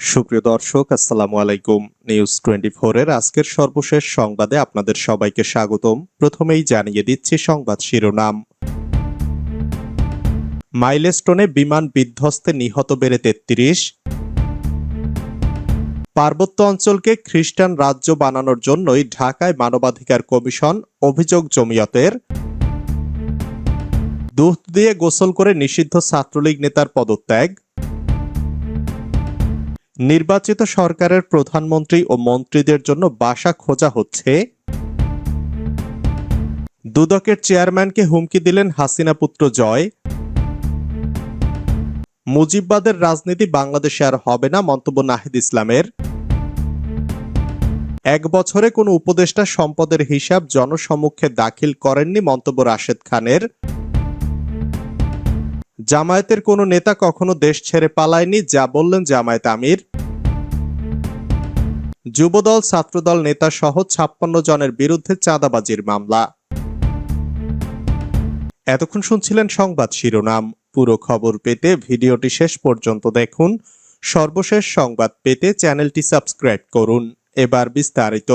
সুপ্রিয় দর্শক, আসসালামু আলাইকুম। নিউজ টোয়েন্টি এর আজকের সর্বশেষ সংবাদে আপনাদের সবাইকে স্বাগতম। প্রথমেই জানিয়ে দিচ্ছি সংবাদ শিরোনাম। মাইলস্টোনে বিমান বিধ্বস্তে নিহত বেড়ে তেত্রিশ। পার্বত্য অঞ্চলকে খ্রিস্টান রাজ্য বানানোর জন্যই ঢাকায় মানবাধিকার কমিশন অভিযোগ জমিয়তের। দুধ দিয়ে গোসল করে নিষিদ্ধ ছাত্রলীগ নেতার পদত্যাগ। নির্বাচিত সরকারের প্রধানমন্ত্রী ও মন্ত্রীদের জন্য বাসা খোঁজা হচ্ছে। দুদকের চেয়ারম্যানকে হুমকি দিলেন হাসিনা পুত্র জয়। মুজিববাদের রাজনীতি বাংলাদেশে আর হবে না মন্তব্য নাহিদ ইসলামের। এক বছরে কোনো উপদেষ্টা সম্পদের হিসাব জনসম্মুখে দাখিল করেননি মন্তব্য রাশেদ খানের। জামায়াতের কোনো নেতা কখনো দেশ ছেড়ে পালায়নি, যা বললেন জামায়াত আমির। যুবদল, ছাত্রদল নেতা সহ ছাপ্পান্ন জনের বিরুদ্ধে চাঁদাবাজির মামলা। এতক্ষণ শুনছিলেন সংবাদ শিরোনাম। পুরো খবর পেতে ভিডিওটি শেষ পর্যন্ত দেখুন। সর্বশেষ সংবাদ পেতে চ্যানেলটি সাবস্ক্রাইব করুন। এবার বিস্তারিত।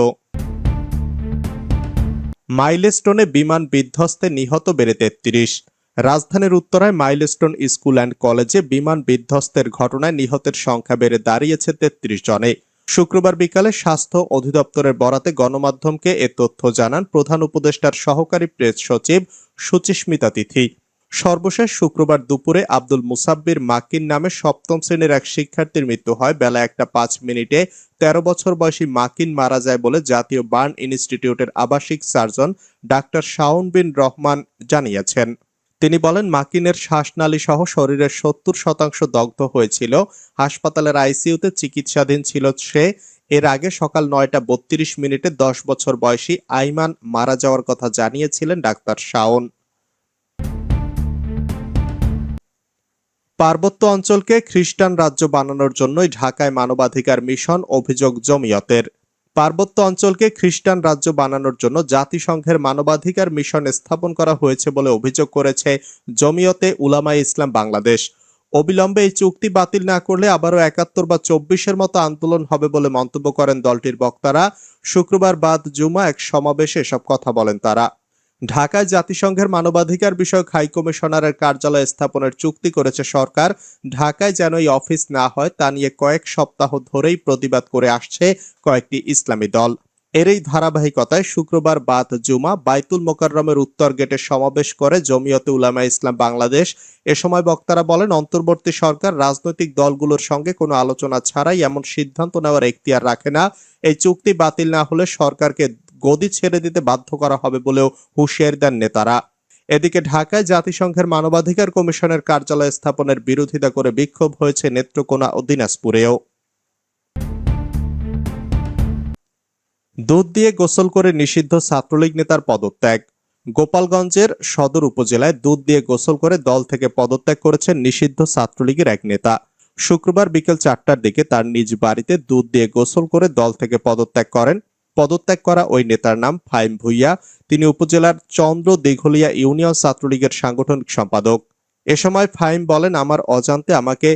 মাইলস্টোনে বিমান বিধ্বস্তে নিহত বেড়ে তেত্রিশ। রাজধানীর উত্তরায় মাইলস্টোন স্কুল অ্যান্ড কলেজে বিমান বিধ্বস্তের ঘটনায় নিহতের সংখ্যা বেড়ে দাঁড়িয়েছে তেত্রিশ জনে। শুক্রবার বিকালে স্বাস্থ্য অধিদপ্তরের বরাতে গণমাধ্যমকে এ তথ্য জানান প্রধান উপদেষ্টার সহকারী প্রেস সচিব সুচিস্মিতা তিথি। সর্বশেষ শুক্রবার দুপুরে আব্দুল মুসাব্বির মাকিন নামে সপ্তম শ্রেণির এক শিক্ষার্থীর মৃত্যু হয়। বেলা একটা পাঁচ মিনিটে তেরো বছর বয়সী মাকিন মারা যায় বলে জাতীয় বার্ন ইনস্টিটিউটের আবাসিক সার্জন ডাক্তার শাওন বিন রহমান জানিয়েছেন। তিনি বলেন, মাকিনের শ্বাসনালী সহ শরীরের সত্তর শতাংশ দগ্ধ হয়েছিল। হাসপাতালের আইসিইউতে চিকিৎসাধীন ছিল সে। এর আগে সকাল নয়টা বত্রিশ মিনিটে দশ বছর বয়সী আইমান মারা যাওয়ার কথা জানিয়েছিলেন ডাক্তার শাওন। পার্বত্য অঞ্চলকে খ্রিস্টান রাজ্য বানানোর জন্যই ঢাকায় মানবাধিকার মিশন অভিযোগ জমিয়তের। পার্বত্য অঞ্চলকে খ্রিস্টান রাজ্য বানানোর জন্য জাতিসংঘের মানবাধিকার মিশন স্থাপন করা হয়েছে বলে অভিযোগ করেছে জমিয়তে উলামায়ে ইসলাম বাংলাদেশ। অবিলম্বে এই চুক্তি বাতিল না করলে আবারও একাত্তর বা চব্বিশের মতো আন্দোলন হবে বলে মন্তব্য করেন দলটির বক্তারা। শুক্রবার বাদ জুমা এক সমাবেশে এসব কথা বলেন তারা। ঢাকায় জাতিসংঘের মানবাধিকার বিষয়ক হাই কমিশনারের কার্যালয় স্থাপনের চুক্তি করেছে সরকার। ঢাকায় যেন এই অফিস না হয়, তা নিয়ে কয়েক সপ্তাহ ধরেই প্রতিবাদ করে আসছে কয়েকটি ইসলামী দল। এর এই ধারাবাহিকতায় শুক্রবার বাদ জুমা বাইতুল মোকাররমের উত্তর গেটে সমাবেশ করে জমিয়তে উলামা ইসলাম বাংলাদেশ। এ সময় বক্তারা বলেন, অন্তর্বর্তী সরকার রাজনৈতিক দলগুলোর সঙ্গে কোনো আলোচনা ছাড়াই এমন সিদ্ধান্ত নেওয়ার এখতিয়ার রাখে না। এই চুক্তি বাতিল না হলে সরকারকে গদি ছেড়ে দিতে বাধ্য করা হবে বলেও হুঁশিয়ারি দেন নেতারা। এদিকে ঢাকায় জাতিসংঘের মানবাধিকার কমিশনের কার্যালয় স্থাপনের বিরোধিতা করে বিক্ষোভ হয়েছে নেত্রকোনা ও দিনাজপুরেও। দুধ দিয়ে গোসল করে নিষিদ্ধ ছাত্রলীগ নেতার পদত্যাগ। গোপালগঞ্জের সদর উপজেলায় দুধ দিয়ে গোসল করে দল থেকে পদত্যাগ করেছেন নিষিদ্ধ ছাত্রলীগের এক নেতা। শুক্রবার বিকেল চারটার দিকে তার নিজ বাড়িতে দুধ দিয়ে গোসল করে দল থেকে পদত্যাগ করেন পদত্যাগ করা ওই নেতার নাম ফাইম ভুইয়া। তিনি উপজেলার চন্দ্র দীঘলিয়া ইউনিয়ন ছাত্রলীগের সাংগঠনিক সম্পাদক। এ সময় ফাইম বলেন, আমার অজান্তে আমাকে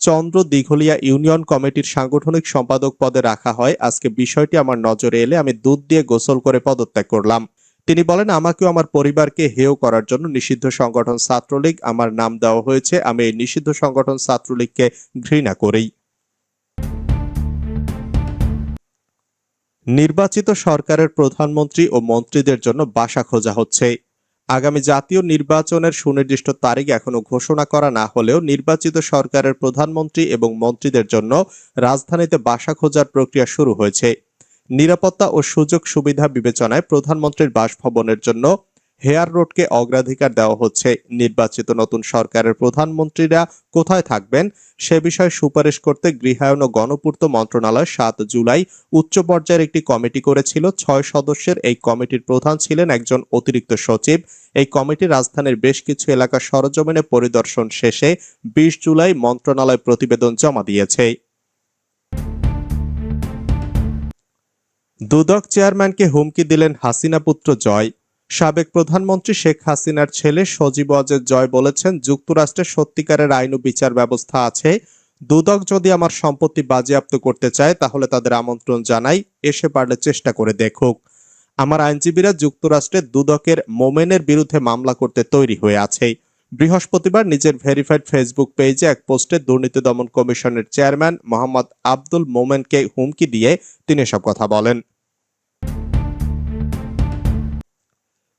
চন্দ্র দীঘলিয়া ইউনিয়ন কমিটির সাংগঠনিক সম্পাদক পদে রাখা হয়। আজকে বিষয়টি আমার নজরে এলে আমি দুধ দিয়ে গোসল করে পদত্যাগ করলাম। তিনি বলেন, আমাকেও আমার পরিবারকে হেয় করার জন্য নিষিদ্ধ সংগঠন ছাত্রলীগ আমার নাম দেওয়া হয়েছে। আমি এই নিষিদ্ধ সংগঠন ছাত্রলীগকে ঘৃণা করি। নির্বাচিত সরকারের প্রধানমন্ত্রী ও মন্ত্রীদের জন্য বাসা খোঁজা হচ্ছে। আগামী জাতীয় নির্বাচনের সুনির্দিষ্ট তারিখ এখনও ঘোষণা করা না হলেও নির্বাচিত সরকারের প্রধানমন্ত্রী এবং মন্ত্রীদের জন্য রাজধানীতে বাসা খোঁজার প্রক্রিয়া শুরু হয়েছে। নিরাপত্তা ও সুযোগ সুবিধা বিবেচনায় প্রধানমন্ত্রীর বাসভবনের জন্য হেয়ার রোডকে অগ্রাধিকার দেওয়া হচ্ছে। নির্বাচিত নতুন সরকারের প্রধানমন্ত্রীরা কোথায় থাকবেন সে বিষয়ে সুপারিশ করতে গৃহায়ন ও গণপূর্ত মন্ত্রণালয় সাত জুলাই উচ্চ পর্যায়ের একটি কমিটি করেছিল। ছয় সদস্যের এই কমিটির প্রধান ছিলেন একজন অতিরিক্ত সচিব। এই কমিটি রাজধানীর বেশ কিছু এলাকা সরজমিনে পরিদর্শন শেষে বিশ জুলাই মন্ত্রণালয় প্রতিবেদন জমা দিয়েছে। দুদক চেয়ারম্যানকে হুমকি দিলেন হাসিনা পুত্র জয়। সাবেক প্রধানমন্ত্রী শেখ হাসিনার ছেলে সজীব অজের জয় বলেছেন, যুক্তরাষ্ট্রে সত্যিকারের আইন ও বিচার ব্যবস্থা আছে। দুদক যদি আমার সম্পত্তি বাজেয়াপ্ত করতে চায়, তাহলে তাদের আমন্ত্রণ জানাই। এসে পারলে চেষ্টা করে দেখুক। আমার আইনজীবীরা যুক্তরাষ্ট্রে দুদকের মোমেনের বিরুদ্ধে মামলা করতে তৈরি হয়ে আছে। বৃহস্পতিবার নিজের ভেরিফাইড ফেসবুক পেজে এক পোস্টে দুর্নীতি দমন কমিশনের চেয়ারম্যান মোহাম্মদ আব্দুল মোমেনকে হুমকি দিয়ে তিনি এসব কথা বলেন।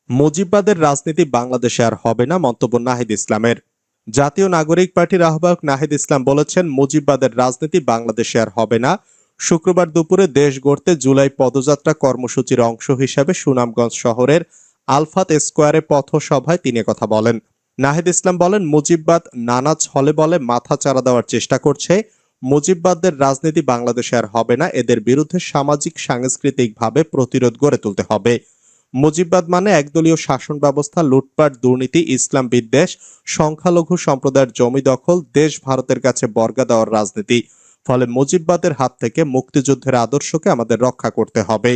মুজিববাদের রাজনীতি বাংলাদেশে আর হবে না, মন্তব্য নাহিদ ইসলামের। জাতীয় নাগরিক পার্টির আহ্বায়ক নাহিদ ইসলাম বলেছেন, মুজিববাদের রাজনীতি বাংলাদেশে আর হবে না। শুক্রবার দুপুরে দেশ গড়তে জুলাই পদযাত্রা কর্মসূচির অংশ হিসেবে সুনামগঞ্জ শহরের আলফাত স্কোয়ারে পথসভায় তিনি কথা বলেন। নাহিদ ইসলাম বলেন, মুজিববাদ নানা ছলে বলে মাথা চারা দেওয়ার চেষ্টা করছে। মুজিববাদদের রাজনীতি বাংলাদেশে আর হবে না, এদের বিরুদ্ধে সামাজিক, সাংস্কৃতিকভাবে প্রতিরোধ গড়ে তুলতে হবে। মুজিববাদ মানে একদলীয় শাসন ব্যবস্থা লুটপাট, দুর্নীতি, ইসলাম বিদ্বেষ, সংখ্যালঘু সম্প্রদায়ের জমি দখল, দেশ ভারতের কাছে বর্গা দেওয়ার রাজনীতি। ফলে মুজিববাদের হাত থেকে মুক্তিযুদ্ধের আদর্শকে আমাদের রক্ষা করতে হবে।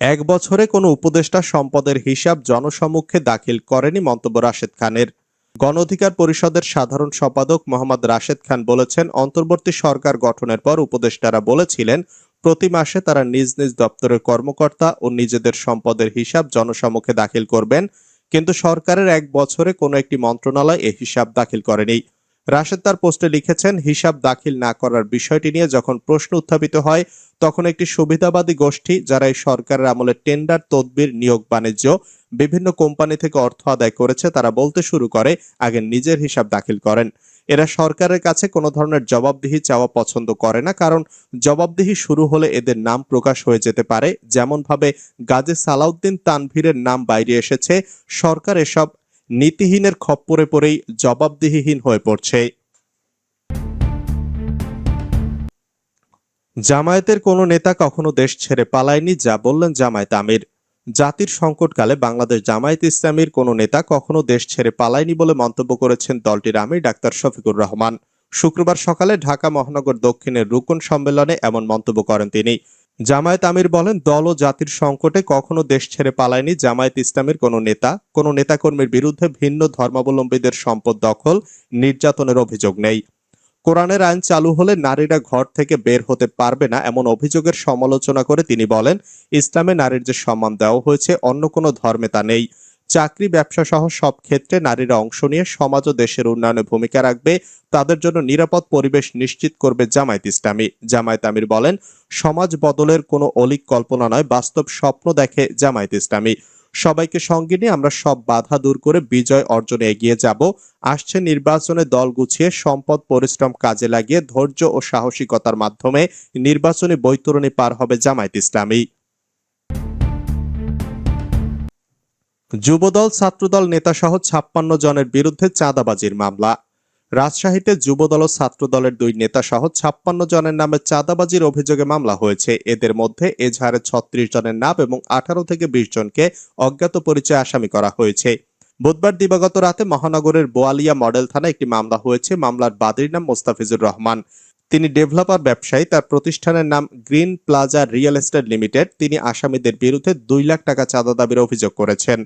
এক বছরে কোনো উপদেষ্টা সম্পদের হিসাব জনসমক্ষে দাখিল করেনি মন্তব্য রাশেদ খানের। গণ অধিকার পরিষদের সাধারণ সম্পাদক মোহাম্মদ রাশেদ খান বলেছেন, অন্তর্বর্তী সরকার গঠনের পর উপদেষ্টারা বলেছিলেন প্রতি মাসে তারা নিজ নিজ দপ্তরের কর্মকর্তা ও নিজেদের সম্পদের হিসাব জনসমক্ষে দাখিল করবেন, কিন্তু সরকারের এক বছরে কোনো একটি মন্ত্রণালয় এ হিসাব দাখিল করেনি। রাশেদ তার পোস্টে লিখেছেন, হিসাব দাখিল না করার বিষয়টি নিয়ে যখন প্রশ্ন উত্থাপিত হয়, তখন একটি সুবিধাবাদী গোষ্ঠী যারা এই সরকারের আমলে টেন্ডার, তদবির, নিয়োগ, বাণিজ্য, বিভিন্ন কোম্পানি থেকে অর্থ আদায় করেছে, তারা বলতে শুরু করে, আগে নিজের হিসাব দাখিল করেন। এরা সরকারের কাছে কোনো ধরনের জবাবদিহি চাওয়া পছন্দ করে না, কারণ জবাবদিহি শুরু হলে এদের নাম প্রকাশ হয়ে যেতে পারে। যেমনভাবে গাজী সালাউদ্দিন তানভীরের নাম বাইরে এসেছে, সরকার এসব নীতিহীনের খপ্পরে পড়েই জবাবদিহিহীন হয়ে পড়ছে। জামায়াতের কোনো নেতা কখনো দেশ ছেড়ে পালায়নি, যা বললেন জামায়াত আমির। জাতির সংকটকালে বাংলাদেশ জামায়াত ইসলামীর কোনো নেতা কখনো দেশ ছেড়ে পালায়নি বলে মন্তব্য করেছেন দলটির আমির ডাক্তার শফিকুর রহমান। শুক্রবার সকালে ঢাকা মহানগর দক্ষিণের রুকন সম্মেলনে এমন মন্তব্য করেন তিনি। জামায়াত আমির বলেন, দল ও জাতির সংকটে কখনো দেশ ছেড়ে পালায়নি জামায়াত ইসলামের কোনো নেতা। কোনো নেতাকর্মীর বিরুদ্ধে ভিন্ন ধর্মাবলম্বীদের সম্পদ দখল, নির্যাতনের অভিযোগ নেই। কোরআনের আইন চালু হলে নারীরা ঘর থেকে বের হতে পারবে না এমন অভিযোগের সমালোচনা করে তিনি বলেন, ইসলামে নারীর যে সম্মান দেওয়া হয়েছে অন্য কোনো ধর্মে তা নেই। চাকরি, ব্যবসা সহ সব ক্ষেত্রে নারীরা অংশ নিয়ে সমাজ ও দেশের উন্নয়নে ভূমিকা রাখবে, তাদের জন্য নিরাপদ পরিবেশ নিশ্চিত করবে জামায়াত ইসলামী। জামায়াত আমির বলেন, সমাজ বদলের কোনো অলিক কল্পনা নয়, বাস্তব স্বপ্ন দেখে জামায়াত ইসলামী। সবাইকে সঙ্গে নিয়ে আমরা সব বাধা দূর করে বিজয় অর্জনে এগিয়ে যাব। আসছে নির্বাচনে দল গুছিয়ে, সম্পদ, পরিশ্রম কাজে লাগিয়ে, ধৈর্য ও সাহসিকতার মাধ্যমে নির্বাচনী বৈতরণী পার হবে জামায়াত ইসলামী। যুবদল, ছাত্রদল, নেতাসহ ছাপ্পান্ন জনের বিরুদ্ধে চাঁদাবাজির মামলা। রাজশাহীতে যুবদল ও ছাত্রদলের দুই নেতা সহ ছাপ্পান্ন জনের নামে চাঁদাবাজির অভিযোগে মামলা হয়েছে। এদের মধ্যে এজাহারে ছত্রিশ জনের নাম এবং আঠারো থেকে বিশ জনকে অজ্ঞাত পরিচয় আসামি করা হয়েছে। বুধবার দিবাগত রাতে মহানগরের বোয়ালিয়া মডেল থানায় একটি মামলা হয়েছে। মামলার বাদীর নাম মোস্তাফিজুর রহমান। তিনি ডেভেলপার ব্যবসায়ী, তার প্রতিষ্ঠানের নাম green plaza real estate limited. তিনি আসামিদের বিরুদ্ধে দুই লাখ টাকা চাঁদা দাবির অভিযোগ করেছেন।